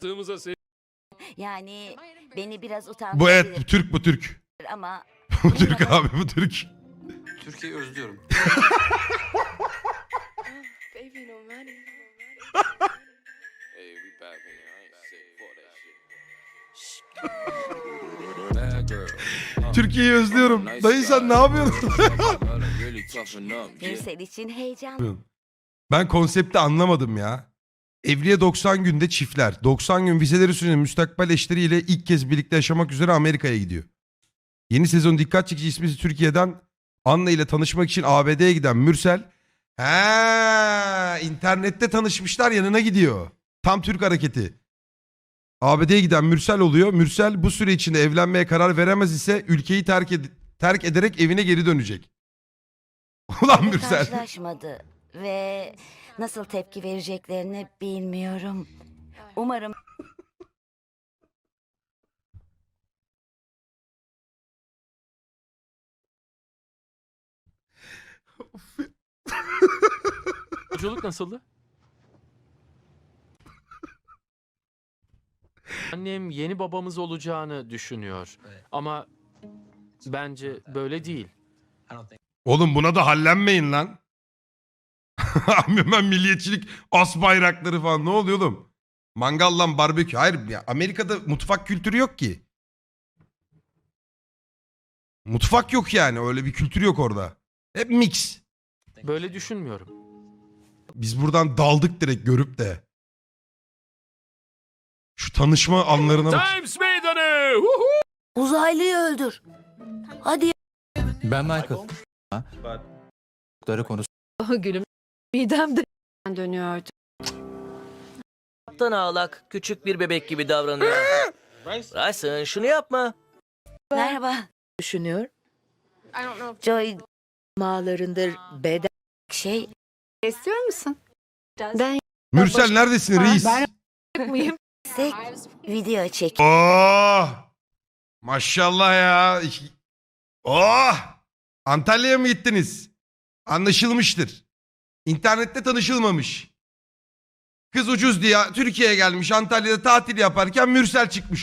Tanıştığımıza sevindim. Yani beni biraz Bu utandırabilir evet bu Türk bu Türk. ama Bu Türk abi bu Türk. Türkiye'yi özlüyorum. Türkiye'yi özlüyorum. Dayı sen ne yapıyorsun? Mürsel için heyecan. ben konsepti anlamadım ya. Evliye 90 günde çiftler. 90 gün vizeleri süren müstakbel eşleriyle ilk kez birlikte yaşamak üzere Amerika'ya gidiyor. Yeni sezon dikkat çekici ismi Türkiye'den Anna ile tanışmak için ABD'ye giden Mürsel. He, internette tanışmışlar yanına gidiyor. Tam Türk hareketi. ABD'ye giden Mürsel oluyor. Mürsel bu süre içinde evlenmeye karar veremez ise ülkeyi terk, ed- terk ederek evine geri dönecek. Ulan Mürsel. karşılaşmadı ve nasıl tepki vereceklerini bilmiyorum. Umarım Yolculuk nasıldı? Annem yeni babamız olacağını düşünüyor. Ama bence böyle değil. Oğlum buna da hallenmeyin lan. Ben milliyetçilik as bayrakları falan ne oluyor oğlum? Mangal lan barbekü. Hayır ya Amerika'da mutfak kültürü yok ki. Mutfak yok yani öyle bir kültür yok orada. Hep mix. Böyle düşünmüyorum. Biz buradan daldık direkt görüp de. Şu tanışma anlarına bak. Times Meydanı! Woohoo! uzaylıyı öldür. Hadi Ben Michael. Ha? Çocukları konusu gülüm. Midemde dönüyordu. Aptan ağlak, küçük bir bebek gibi davranıyor. Bryson şunu yapma. merhaba. Düşünüyor. Joy Mağlarındır beden. şey İstiyor musun? Ben Mürsel neredesin reis? muyum? sek video çek. Oh! Maşallah ya. Oh! Antalya'ya mı gittiniz? Anlaşılmıştır. İnternette tanışılmamış. Kız ucuz diye Türkiye'ye gelmiş Antalya'da tatil yaparken Mürsel çıkmış